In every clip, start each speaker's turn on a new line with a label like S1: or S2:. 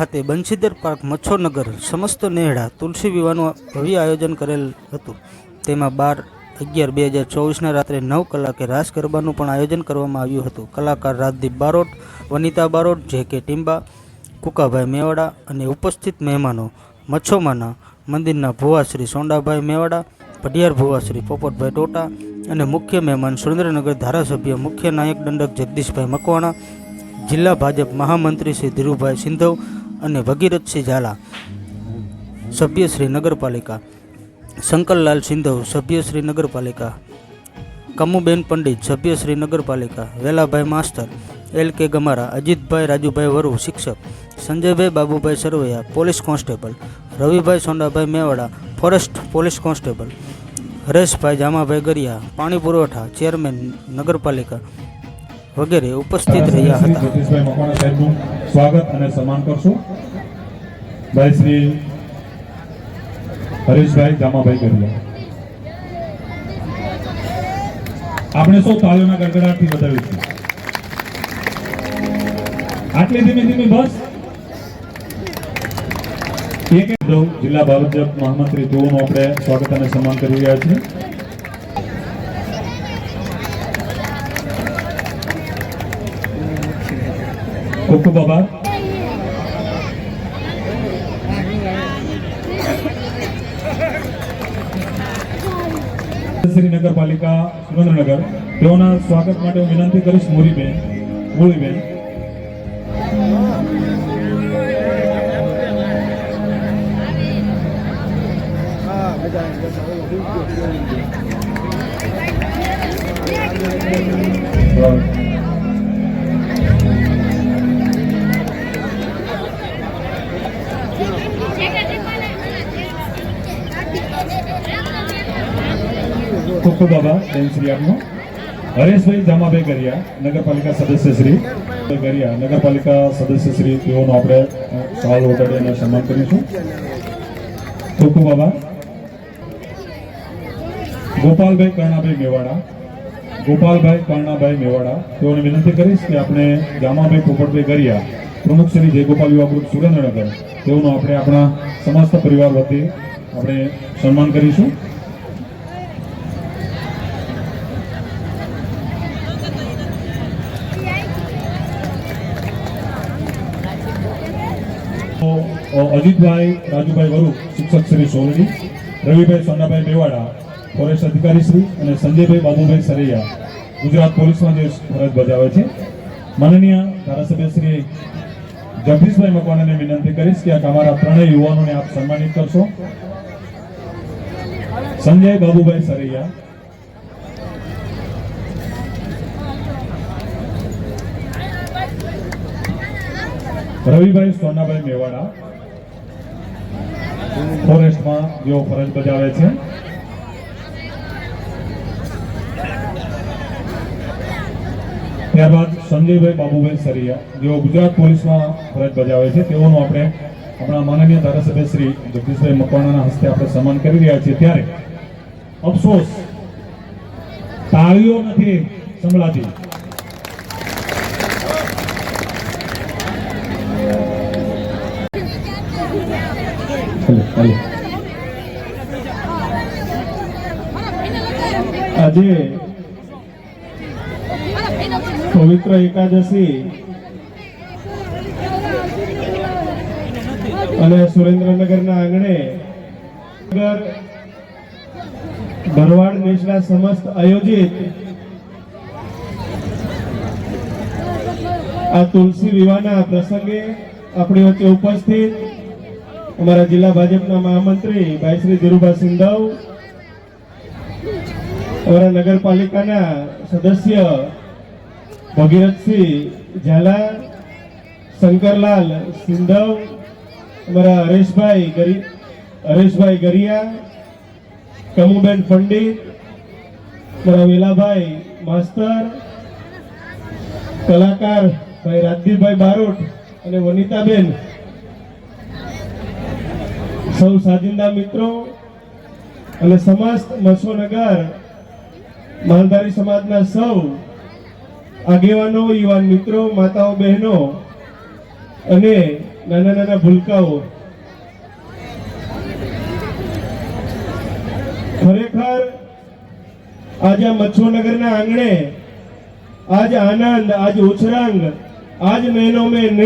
S1: ખાતે બંશીધર પાર્ક, મચ્છોનગર, સમસ્ત નેહડા, તુલસી વિવાહનું ભવ્ય આયોજન કરેલ હતું. તેમાં બાર અગિયાર બે હજાર ચોવીસના રાત્રે નવ કલાકે રાસ ગરબાનું પણ આયોજન કરવામાં આવ્યું હતું. કલાકાર રાજદીપ બારોટ, વનિતા બારોટ, જે કે ટીમ્બા કુકાભાઈ મેવાડા અને ઉપસ્થિત મહેમાનો મચ્છોમાના મંદિરના ભુવાશ્રી સોંડાભાઈ મેવાડા, પઢિયાર ભુવાશ્રી પોપટભાઈ ટોટા અને મુખ્ય મહેમાન સુરેન્દ્રનગર ધારાસભ્ય મુખ્ય નાયક દંડક જગદીશભાઈ મકવાણા, જિલ્લા ભાજપ મહામંત્રી શ્રી ધીરુભાઈ સિંધવ અને ભગીરથસિંહ ઝાલા, સભ્ય શ્રી નગરપાલિકા, શંકરલાલ સિંધવ, સભ્ય શ્રી નગરપાલિકા, કમુબેન પંડિત, સભ્ય શ્રી નગરપાલિકા, વેલાભાઈ માસ્તર, એલ કે ગમારા, અજીતભાઈ, રાજુભાઈ વરુ, શિક્ષક, Sanjaybhai, Babubhai Sarvaiya, police constable, Ravibhai Sondabhai Mewada, forest police constable, Hareshbhai Jamabhai Gariya, પાણી પુરવઠા, ચેરમેન, નગરપાલિકા વગેરે ઉપસ્થિત રહ્યા હતા.
S2: સ્વાગત અને સન્માન કરશું. ભાઈ શ્રી હરેશભાઈ જામાભાઈ ગરિયા આપણે સૌ તાળીઓના ગડગડાટથી છે આટલી ધીમે ધીમે બસ. એક જિલ્લા ભાજપ મહામંત્રી તેઓનું આપણે સ્વાગત અને સન્માન કરી રહ્યા છીએ. ખૂબ ખૂબ આભાર. શ્રી નગરપાલિકા સુરેન્દ્રનગર. તેઓના સ્વાગત માટે હું વિનંતી કરીશ મોરીબેન મૂળીબેન ખૂબ ખૂબ આભાર. બેન શ્રી આપનો. હરેશભાઈ જામાભાઈ ગરિયા નગરપાલિકા સદસ્ય શ્રી. ગરિયા નગરપાલિકા સદસ્ય શ્રી તેઓનો આપણે અ, સવાલ ઓટાડી અને સન્માન કરીશું. ખૂબ આભાર. ગોપાલભાઈ કર્ણાભાઈ મેવાડા. ગોપાલભાઈ કર્ણાભાઈ મેવાડા તેઓને વિનંતી કરીશ કે આપણે જામાભાઈ પોપટભાઈ ગરિયા પ્રમુખ શ્રી જયગોપાલ યુવા ગ્રુપ સુરેન્દ્રનગર તેઓનું આપણે આપણા સમસ્ત પરિવાર વતી આપણે સન્માન કરીશું. અજીતભાઈ, રાજુભાઈ વરુ, શિક્ષક શ્રી સોલડી રવિભાઈ સોનાભાઈ મેવાડા, ફોરેસ્ટ અધિકારી શ્રી અને સંજયભાઈ બાબુભાઈ સરૈયા. ગુજરાત પોલીસમાં જે ફરજ બજાવે છે. માનનીય ધારાસભ્ય શ્રી જગદીશભાઈ મકવાણાને વિનંતી કરીશ કે આ અમારા ત્રણેય યુવાનોને આપ સન્માનિત કરશો. સંજય બાબુભાઈ સરૈયા. રવિભાઈ સોનાભાઈ મેવાડા. ફોરેસ્ટમાં જેઓ ફરજ બજાવે છે. ત્યારબાદ સંજયભાઈ બાબુભાઈ સરિયા, જેઓ ગુજરાત પોલીસમાં ફરજ બજાવે છે, તેઓનું આપણે આપણા માનનીય ધારાસભ્ય શ્રી જગદીશભાઈ મકવાણાના હસ્તે આપણે સન્માન કરી રહ્યા છીએ. ત્યારે, અફસોસ, તાળીઓ નથી સંભળાતી.
S3: આજે પવિત્ર એકાદશી અને સુરેન્દ્રનગરના આંગણે ભરવાડ દેશના સમસ્ત આયોજિત આ તુલસી વિવાહના પ્રસંગે આપણી વચ્ચે ઉપસ્થિત અમારા જિલ્લા ભાજપના મહામંત્રી ભાઈ શ્રી ધીરુભા સિંધાવ, અમારા નગરપાલિકાના સદસ્ય ભગીરથસિંહ ઝાલા, શંકરલાલ સિંધવ, અમારા હરેશભાઈ ગરી, હરેશભાઈ ગરિયા, કમુબેન પંડિત, અમારા વેલાભાઈ માસ્તર, કલાકાર ભાઈ રાજદીપભાઈ બારોટ અને વનિતાબેન સૌ સાજિંદા મિત્રો અને સમસ્ત મસોનગર માલધારી સમાજના સૌ આગેવાનો, યુવાન મિત્રો, માતાઓ, બહેનો અને નાના નાના ભૂલકાઓ. ખરેખર આજે આ મચ્છોનગરના આંગણે આજ આનંદ, આજ ઉછરંગ, આજ મહિનો મેં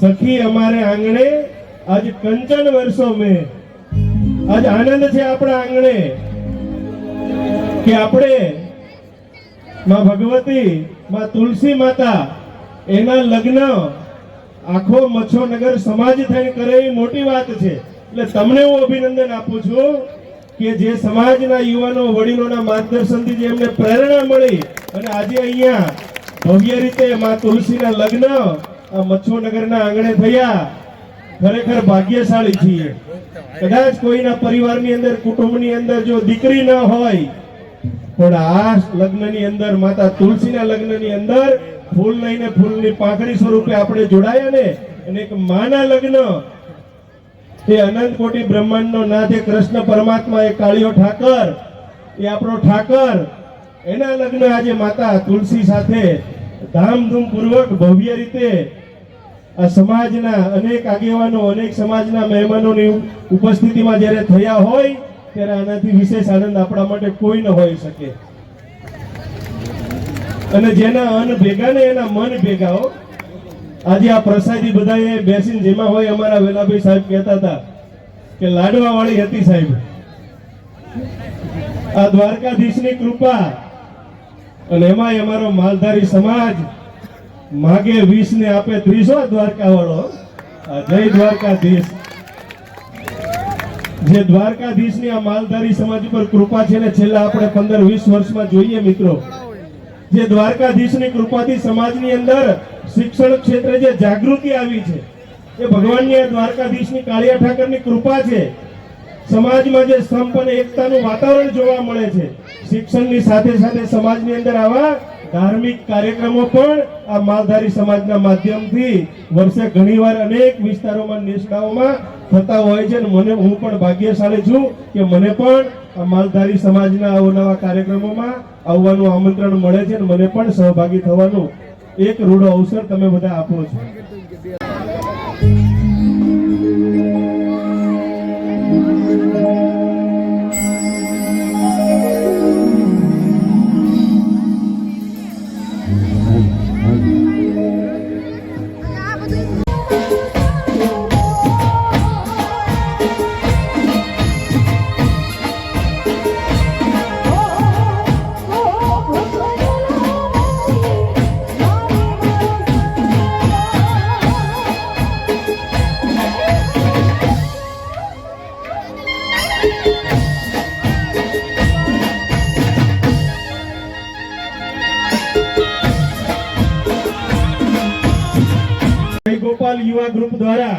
S3: સખી અમારે આંગણે આજ કંચન વર્ષો મેં. આજ આનંદ છે આપણા આંગણે કે આપણે માં ભગવતી, માં તુલસી માતા, એના લગ્ન આખો મચ્છોનગર સમાજ થઈને કરે એ મોટી વાત છે. એટલે તમને હું અભિનંદન આપું છું કે જે સમાજના યુવાનો, વડીલોના માર્ગદર્શનથી જે એમને પ્રેરણા મળી અને આજે અહીંયા ભવ્ય રીતે માં તુલસીના લગ્ન આ મચ્છોનગરના આંગણે થયા. ખરેખર ભાગ્યશાળી છીએ. કદાચ કોઈના પરિવારની અંદર, કુટુંબની અંદર જો દીકરી ન હોય, પણ આ લગ્નની અંદર, માતા તુલસીના લગ્નની અંદર ફૂલ લઈને ફૂલની પાંખડી સ્વરૂપે આપણે જોડાયા ને, અને એક માના લગ્ન, એ અનંત કોટી બ્રહ્માંડનો નાથ, એ કૃષ્ણ પરમાત્મા, એ કાળિયો ઠાકર, એ આપણો ઠાકર, એના લગ્ન આજે માતા તુલસી સાથે ધામધૂમ પૂર્વક ભવ્ય રીતે આ સમાજના અનેક આગેવાનો, અનેક સમાજના મહેમાનોની ઉપસ્થિતિમાં જ્યારે થયા હોય, ત્યારે આનાથી વિશેષ આનંદ આપણા માટે કોઈ ન હોઈ શકે. અને જેના અન્ન ભેગા ને એના મન ભેગા આજે આ પ્રસાદી બધાએ બેસીને જેમાં હોય અમારા વેલાભાઈ સાહેબ કહેતા હતા કે લાડવા વાળી હતી સાહેબ. આ દ્વારકાધીશની કૃપા અને એમાંય અમારો માલધારી સમાજ માગે વીસ ને આપે ત્રીસો દ્વારકા વાળો જય દ્વારકાધીશ. જે દ્વારકાધીશની આ માલધારી સમાજ ઉપર કૃપા છે ને છેલ્લા આપણે પંદર વીસ વર્ષમાં જોઈએ મિત્રો. જે દ્વારકાધીશની કૃપાથી સમાજની અંદર શિક્ષણ ક્ષેત્રે જે જાગૃતિ આવી છે, એ ભગવાનની દ્વારકાધીશની કાળિયા ઠાકરની કૃપા છે. સમાજમાં જે સંપ અને એકતાનું વાતાવરણ જોવા મળે છે, શિક્ષણની સાથે સાથે સમાજની અંદર આવા ધાર્મિક કાર્યક્રમો પણ આ માલધારી સમાજના માધ્યમથી વર્ષે ઘણીવાર અનેક વિસ્તારોમાં નિષ્ઠાઓમાં થતા હોય છે અને મને હું પણ ભાગ્યશાળી છું કે મને પણ આ માલધારી સમાજના અવનવા કાર્યક્રમોમાં આવવાનું આમંત્રણ મળે છે અને મને પણ સહભાગી થવાનું એક રૂડો અવસર તમે બધા આપો છો. ગોપાલ યુવા ગ્રુપ દ્વારા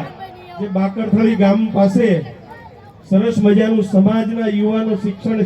S3: જે બાકરથળી ગામ પાસે સરસ મજાનું સમાજના યુવાનો શિક્ષણ